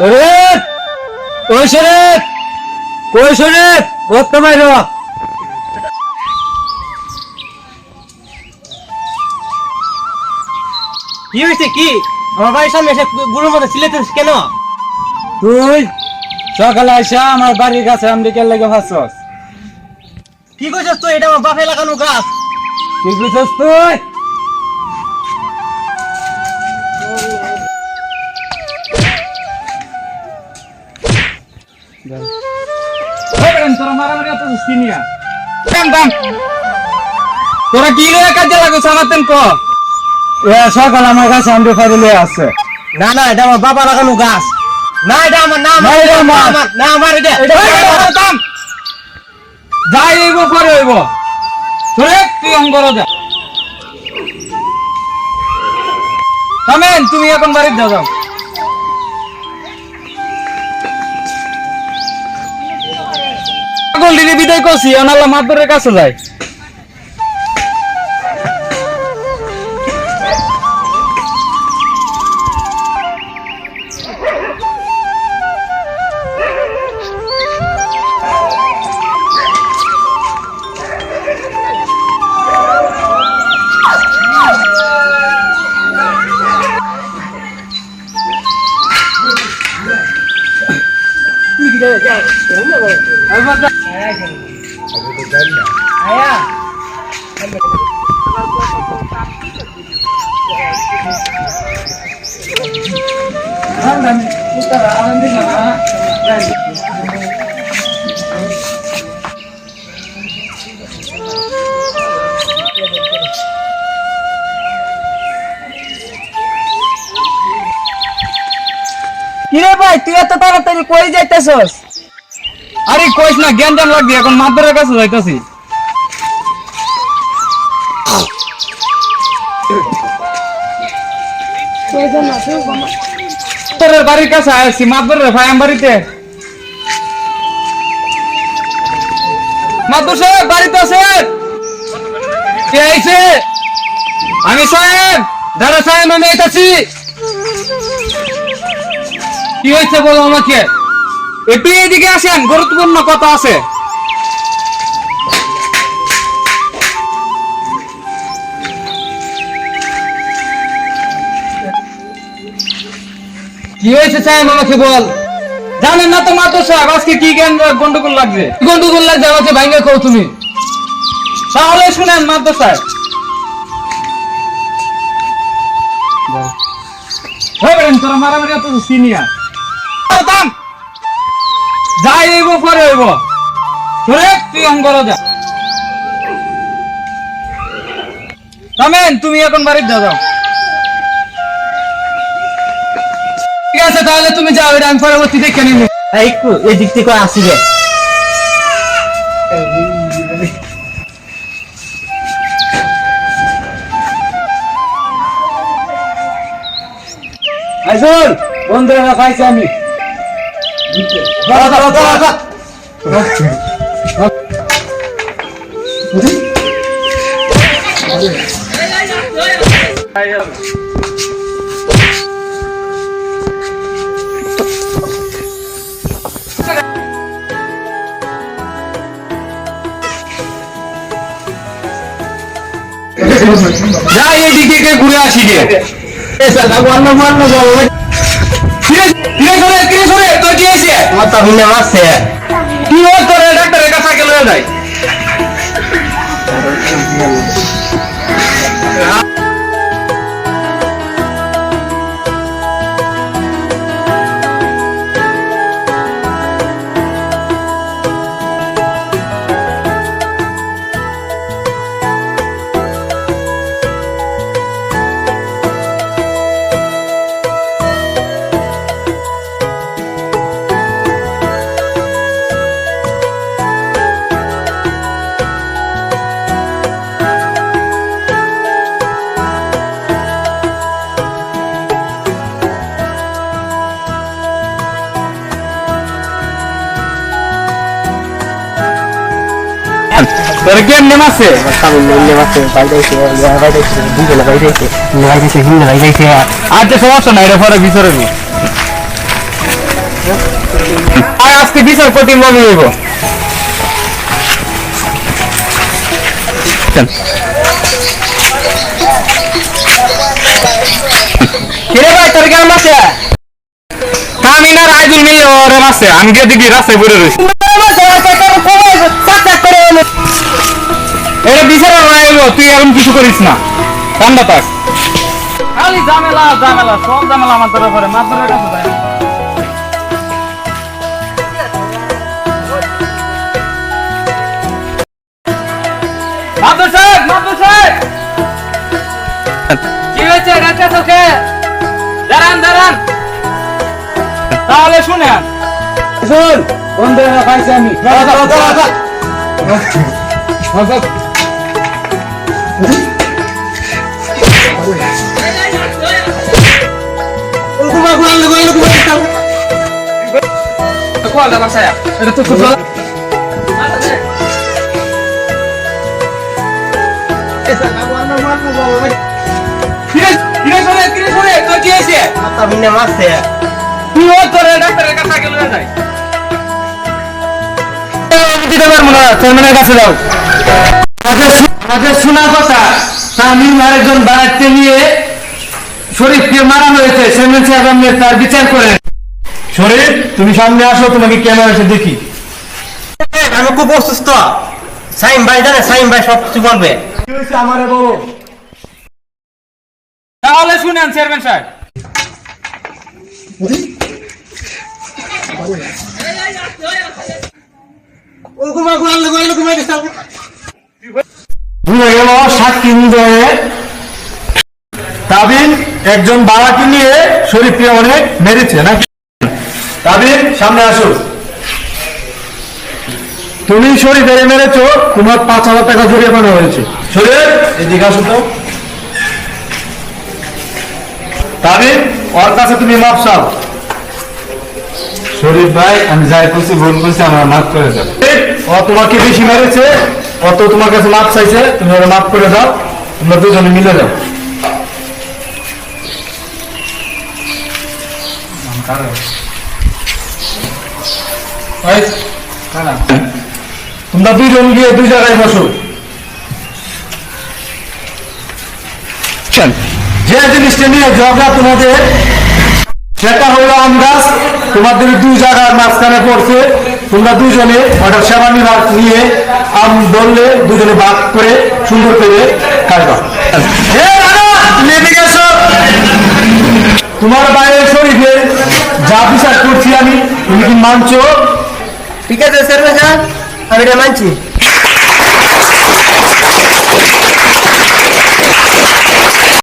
শরীর ওই শরীর কই শরীর রক্ত বাইর কি হয়েছে কি? আমার বাড়ির সামনে এসে গুরুর মতো সিলেছিস কেন? তুই? সকালে আইসা আমার বাড়ির কাছে আমেরিকার লেগে ভাসছস। কি করছিস তুই? এটা আমার বাপে লাগানো গাছ। কি বুঝছস তুই? তোরা কি লয়ে কাজে লাগছ আমার তেন ক? এ সকাল আমার কাছে আমরে ফাইলে লয়ে আসছে না না এটা আমার বাবা লাগানো গাছ। না এটা আমার না না, এটা আমার। আমার না আমার এটা। এটা যাই হইব পরে হইব। চলে তুই অঙ্গর যা থামেন তুমি এখন বাড়িতে যাও। পাগল দিদি বিদায় করছি অনাল্লা মাদুরের কাছে যায় কিরে ভাই তুই এত তাড়াতাড়ি কই যাইতেছস? আরে কইস না, জ্ঞান জান লাগবে, এখন মাদুরের কাছে যাইতাছি। তোর বাড়ির কাছে আসছি মাদুরের ভাই বাড়িতে। মাদুর সাহেব বাড়িতে আছেন কে আইছে? আমি সাহেব দাদা সাহেব, আমি আইতাছি। কি হয়েছে বলো আমাকে? একটু এদিকে আসেন, গুরুত্বপূর্ণ কথা আছে। কি হয়েছে সাহেব, আমাকে বল। জানেন না তো সাহেব, আজকে কি জ্ঞান গন্ডগোল লাগছে? গন্ডগোল লাগছে? আমাকে খাও তুমি। তাহলে শুনেন মাতো সাহেব মারামারি অত সিনিয়র। যাই হইব পরে হইব। চলে তুই অঙ্গর যা। থামেন তুমি এখন বাড়িতে যাও যাও। ঠিক আছে তাহলে তুমি যাও এটা আমি পরবর্তী দেখে নিব। একটু এই দিক থেকে আসি রে আইসুল বন্ধুরা খাইছি আমি। দাঁড়া, দাঁড়া, দাঁড়া, দাঁড়া। যাই এদিকে গিয়ে ঘুরে আসি গে কিরে সরে কিরে সরে তোর কি হয়েছে? আমার তো হিনে মারছে। কি হল তোর? ডাক্তারের কাছে গেল যাই। তোর কি এমনি মাসে সমস্যা নাই এটা পরে বিচারে নি। আজকে বিচারপতি মনে হইব কিরে ভাই তোর কেমন আছে? আমি না রাইজুল মিলে ওরে মাসে আমি গিয়ে দেখি রাস্তায় পড়ে রয়েছি তুই এখন কিছু করিস না। ঠান্ডা থাক। খালি ঝামেলা ঝামেলা সব ঝামেলা আমার ধরে পড়ে মাত্রের কাছে যায় তাহলে শুনেন। শুন বন্ধু পাইছি আমি। কাছে যাও। আমাদের শোনা কথা তামিম আরেকজন বাড়াতে নিয়ে শরীফকে মারা হয়েছে। সাহেব তার বিচার করেন। শরীফ তুমি সামনে আসো তোমাকে ক্যামেরা এসে দেখি। আমি খুব অসুস্থ। সাইম ভাই জানে সাইম ভাই সব কিছু বলবে। কি হয়েছে আমারে বলো? তাহলে শুনেন চেয়ারম্যান সাহেব। ভুলে গেল সাক্ষী নিদয়ে তাবিন একজন বাবাকে নিয়ে শরীফকে অনেক মেরেছে না তাবিন সামনে আসো তুমি শরীর শরীফের মেরেছো তোমার পাঁচ হাজার টাকা জরিমানা হয়েছে। শরীফ এদিকে আসো তো। তাবিন ওর কাছে তুমি মাপ চাও। শরীফ ভাই আমি যাই করছি ভুল করছি আমার মাফ করে দাও। ও তোমাকে বেশি মেরেছে অত তোমার কাছে মাপ চাইছে তুমি ওরা মাফ করে দাও তোমরা দুজনে মিলে যাও। এই, তোমরা দুজন গিয়ে দুই জায়গায় বসো। যে জিনিসটা নিয়ে ঝগড়া তোমাদের সেটা হলো আম গাছ তোমাদের দুই জায়গার মাঝখানে পড়ছে। তোমরা দুজনে ওটা সেবা নিবাস নিয়ে আম ধরলে দুজনে ভাগ করে সুন্দর করে কাটবা। তোমার বাইরের শরীরে যা বিচার করছি আমি তুমি কি মানছো? ঠিক আছে